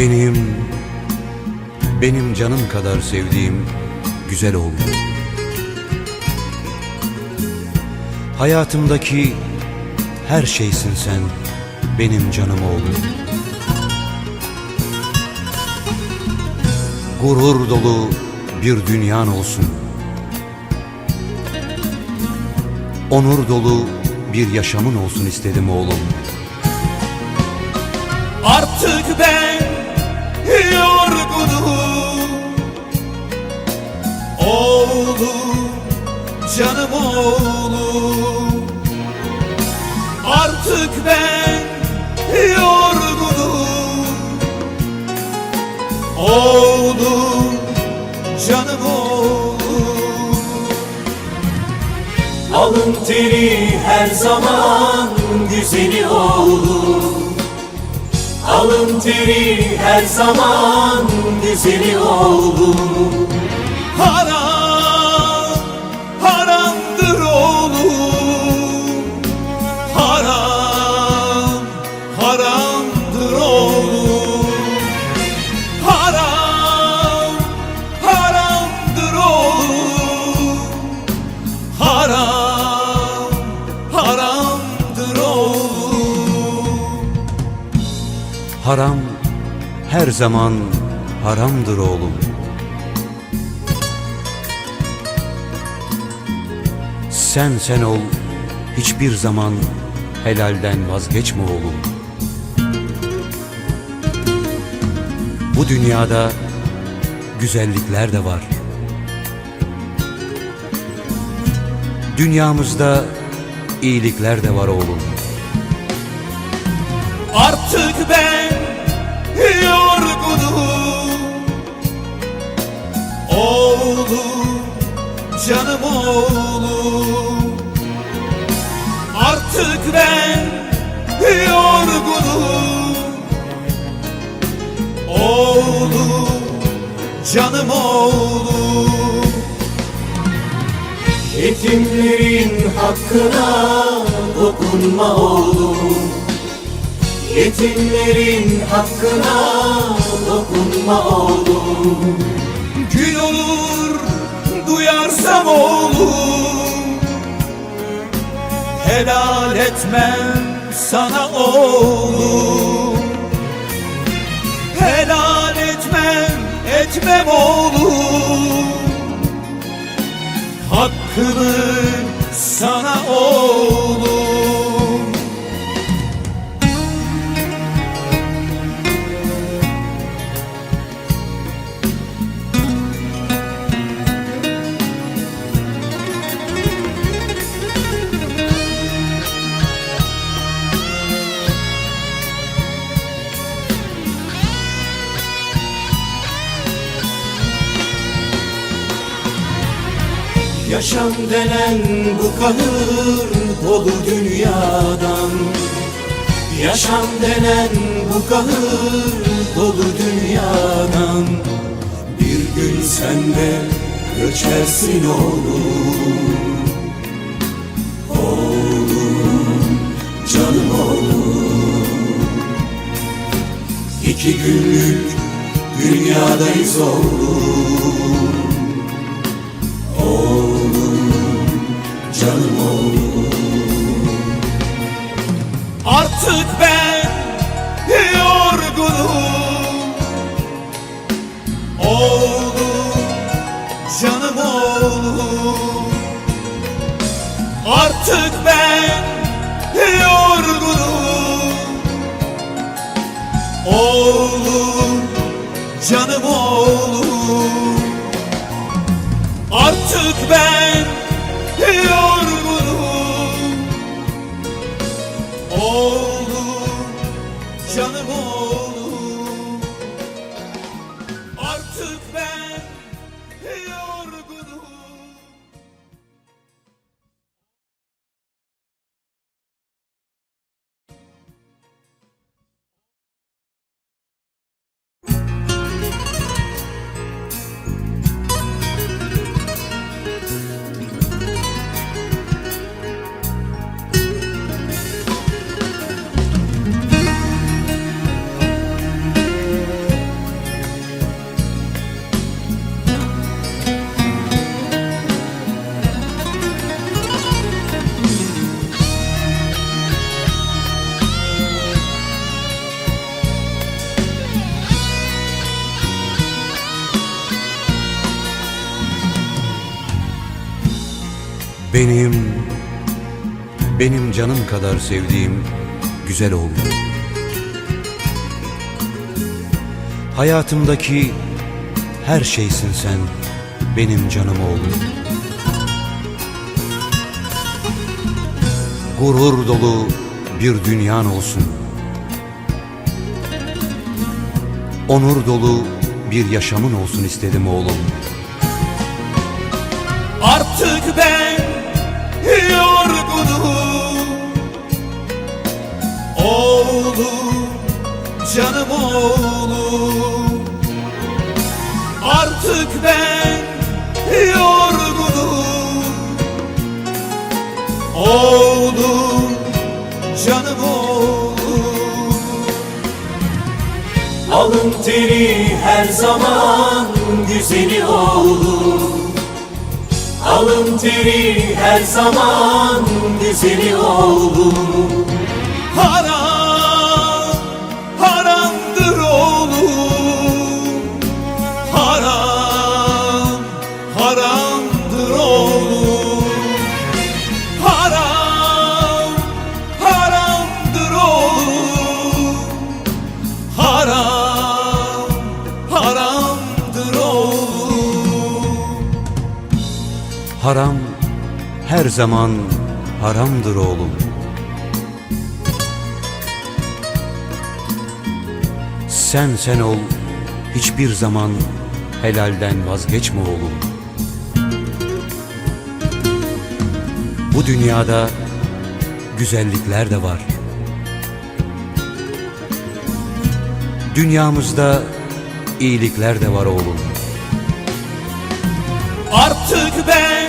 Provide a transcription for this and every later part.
Benim, benim canım kadar sevdiğim güzel oğlum. Hayatımdaki her şeysin sen, benim canım oğlum. Gurur dolu bir dünyan olsun. Onur dolu bir yaşamın olsun istedim oğlum. Artık ben yorgunum. Oğlum, canım oğlum. Artık ben yorgunum. Oğlum, canım oğlum. Alın teri her zaman güzeli oğlum Alın teri her zaman güzeli oğlum. Haram, zaman haramdır oğlum. Sen sen ol, hiçbir zaman helalden vazgeçme oğlum. Bu dünyada güzellikler de var. Dünyamızda iyilikler de var oğlum. Artık ben yorgunum Oğlum, canım oğlum Artık ben yorgunum. Oğlum, canım oğlum Yetimlerin hakkına dokunma oğlum Yetimlerin hakkına dokunma oğlum. Gün olur duyarsam oğlum. Helal etmem sana oğlum. Helal etmem, etmem oğlum. Hakkını sana oğlum Yaşam denen bu kahır dolu dünyadan. Yaşam denen bu kahır dolu dünyadan. Bir gün sen de göçersin oğlum. Oğlum, canım oğlum. İki günlük dünyadayız oğlum oğlum Artık ben yorgunum. Oğlum, canım oğlum. Artık ben yorgunum. Oğlum, canım oğlum. Artık ben Benim, benim canım kadar sevdiğim güzel oğlum. Hayatımdaki her şeysin sen, benim canım oğlum. Gurur dolu bir dünyan olsun. Onur dolu bir yaşamın olsun istedim oğlum. Canım oğlum. Artık ben yorgunum. Oğlum, canım oğlum. Alın teri her zaman güzeli olur Alın teri her zaman güzeli olur Haram, Haram her zaman haramdır oğlum. Sen sen ol, hiçbir zaman helalden vazgeçme oğlum. Bu dünyada güzellikler de var. Dünyamızda iyilikler de var oğlum. Artık ben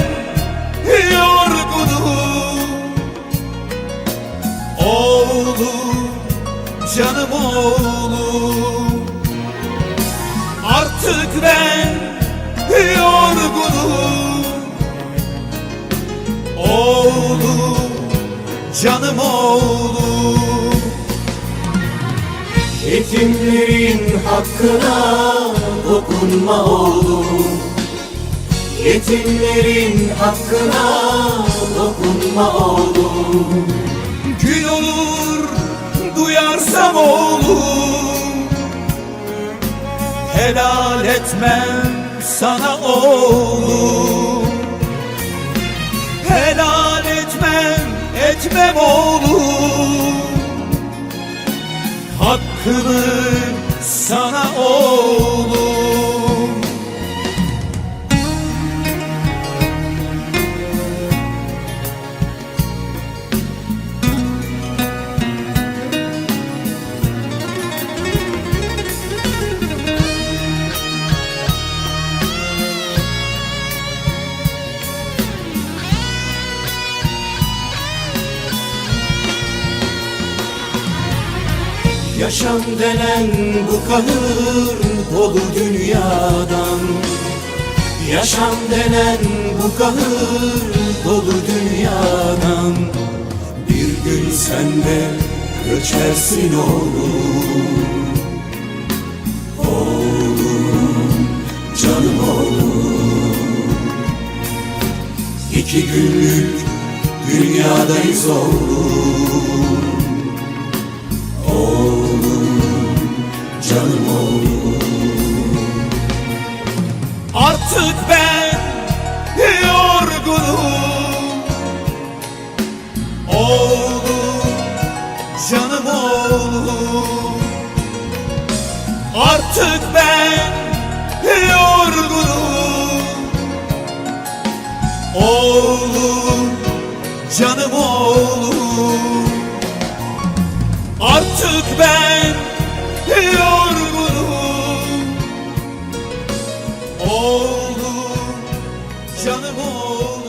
canım oğlum. Artık ben yorgunum. Oğlum, canım oğlum. Yetimlerin hakkına dokunma oğlum. Yetimlerin hakkına dokunma oğlum. Gün olur duyarsam oğlum Helal etmem sana oğlum. Helal etmem etmem oğlum. Hakkını sana oğlum Yaşam denen bu kahır dolu dünyadan. Yaşam denen bu kahır dolu dünyadan. Bir gün sen de göçersin oğlum. Oğlum, canım oğlum. İki günlük dünyadayız oğlum Canım oğlum. Artık ben yorgunum. Oğlum, canım oğlum. Artık ben yorgunum. Oğlum, canım oğlum. Artık ben yorgunum Oğlum, canım oğlum